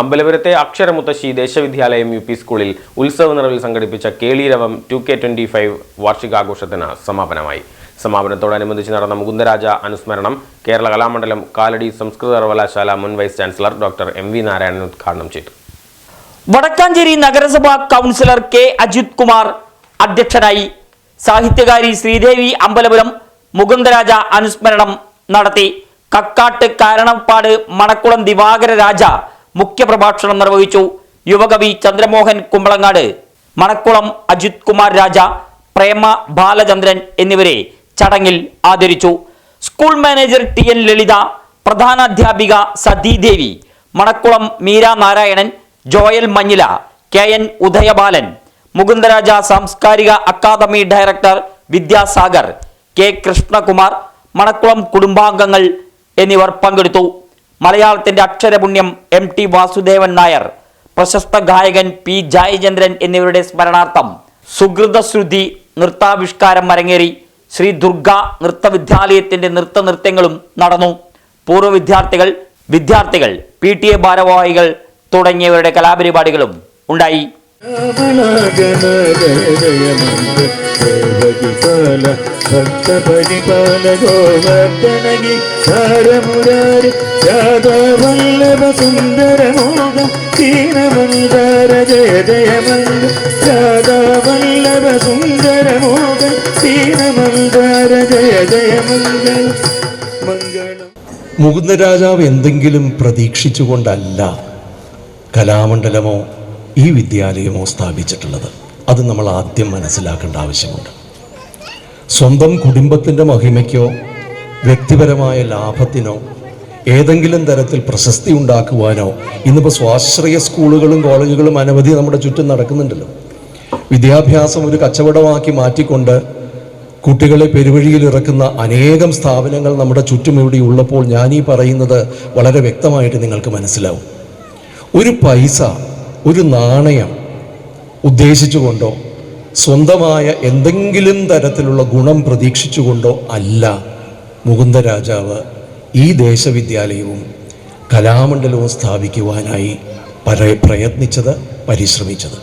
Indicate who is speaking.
Speaker 1: അമ്പലപുരത്തെ അക്ഷരമുത്തശ്ശി ദേശവിദ്യാലയം U P സ്കൂളിൽ ഉത്സവ നിറവിൽ സംഘടിപ്പിച്ച Keleeravam two K twenty five വാർഷികാഘോഷത്തിന് സമാപനമായി. സമാപനത്തോടനുബന്ധിച്ച് നടന്ന മുകുന്ദരാജ അനുസ്മരണം കേരള കലാമണ്ഡലം കാലടി സംസ്കൃത സർവകലാശാല മുൻ vice chancellor doctor M V Narayanan ഉദ്ഘാടനം ചെയ്തു.
Speaker 2: വടക്കാഞ്ചേരി നഗരസഭാ കൗൺസിലർ കെ അജിത് കുമാർ അധ്യക്ഷനായി സാഹിത്യകാരി ശ്രീദേവി അമ്പലപുരം മുകുന്ദരാജ അനുസ്മരണം നടത്തി. കക്കാട്ട് കാരണപ്പാട് മണക്കുളം ദിവാകര രാജ മുഖ്യപ്രഭാഷണം നിർവഹിച്ചു യുവകവി ചന്ദ്രമോഹൻ കുമ്പളങ്ങാട് മണക്കുളം അജിത് കുമാർ രാജ പ്രേമ ബാലചന്ദ്രൻ എന്നിവരെ ചടങ്ങിൽ ആദരിച്ചു. School manager T N Lalitha പ്രധാനാധ്യാപിക Sathidevi Manakkulam Meera Narayanan Joel Manjila K N Udayabalan Mukundaraja സാംസ്കാരിക academy director Vidyasagar K Krishnakumar Manakkulam കുടുംബാംഗങ്ങൾ എന്നിവർ പങ്കെടുത്തു. മലയാളത്തിന്റെ അക്ഷരപുണ്യം എം ടി വാസുദേവൻ നായർ പ്രശസ്ത ഗായകൻ പി ജയചന്ദ്രൻ എന്നിവരുടെ സ്മരണാർത്ഥം സുഹൃതശ്രുതി നൃത്താവിഷ്കാരം അരങ്ങേറി ശ്രീ ദുർഗ നൃത്തവിദ്യാലയത്തിന്റെ നൃത്ത നൃത്യങ്ങളും നടന്നു. പൂർവ വിദ്യാർത്ഥികൾ വിദ്യാർത്ഥികൾ പി ടി എ ഭാരവാഹികൾ തുടങ്ങിയവരുടെ കലാപരിപാടികളും ഉണ്ടായി.
Speaker 3: ദേവകിപാല ഭക്തപരിപാല ഗോവർദ്ധനകി സാരമുരാരി രാധാവല്ലഭ സുന്ദരമോഹ ദീനമന്ദാര ജയ ജയമന്ദ രാധാവല്ലഭ സുന്ദരമോഹ ദീനമന്ദാര ജയ ജയമംഗ മംഗളം.
Speaker 4: മുകുന്ദരാജാവ് എന്തെങ്കിലും പ്രതീക്ഷിച്ചുകൊണ്ടല്ല കലാമണ്ഡലമോ ഈ വിദ്യാലയമോ സ്ഥാപിച്ചിട്ടുള്ളത്. അത് നമ്മൾ ആദ്യം മനസ്സിലാക്കേണ്ട ആവശ്യമുണ്ട്. സ്വന്തം കുടുംബത്തിന്റെ മഹിമയ്ക്കോ വ്യക്തിപരമായ ലാഭത്തിനോ ഏതെങ്കിലും തരത്തിൽ പ്രശസ്തി ഉണ്ടാക്കുവാനോ ഇന്നിപ്പോൾ സ്വാശ്രയ സ്കൂളുകളും കോളേജുകളും അനവധി നമ്മുടെ ചുറ്റും നടക്കുന്നുണ്ടല്ലോ. വിദ്യാഭ്യാസം ഒരു കച്ചവടമാക്കി മാറ്റിക്കൊണ്ട് കുട്ടികളെ പെരുവഴിയിൽ ഇറക്കുന്ന അനേകം സ്ഥാപനങ്ങൾ നമ്മുടെ ചുറ്റും ഇവിടെ ഉള്ളപ്പോൾ ഞാൻ ഈ പറയുന്നത് വളരെ വ്യക്തമായിട്ട് നിങ്ങൾക്ക് മനസ്സിലാവും. ഒരു പൈസ ഒരു നാണയം ഉദ്ദേശിച്ചുകൊണ്ടോ സ്വന്തമായ എന്തെങ്കിലും തരത്തിലുള്ള ഗുണം പ്രതീക്ഷിച്ചുകൊണ്ടോ അല്ല മുകുന്ദരാജാവ് ഈ ദേശവിദ്യാലയവും കലാമണ്ഡലവും സ്ഥാപിക്കുവാനായി പര പ്രയത്നിച്ചത് പരിശ്രമിച്ചത്.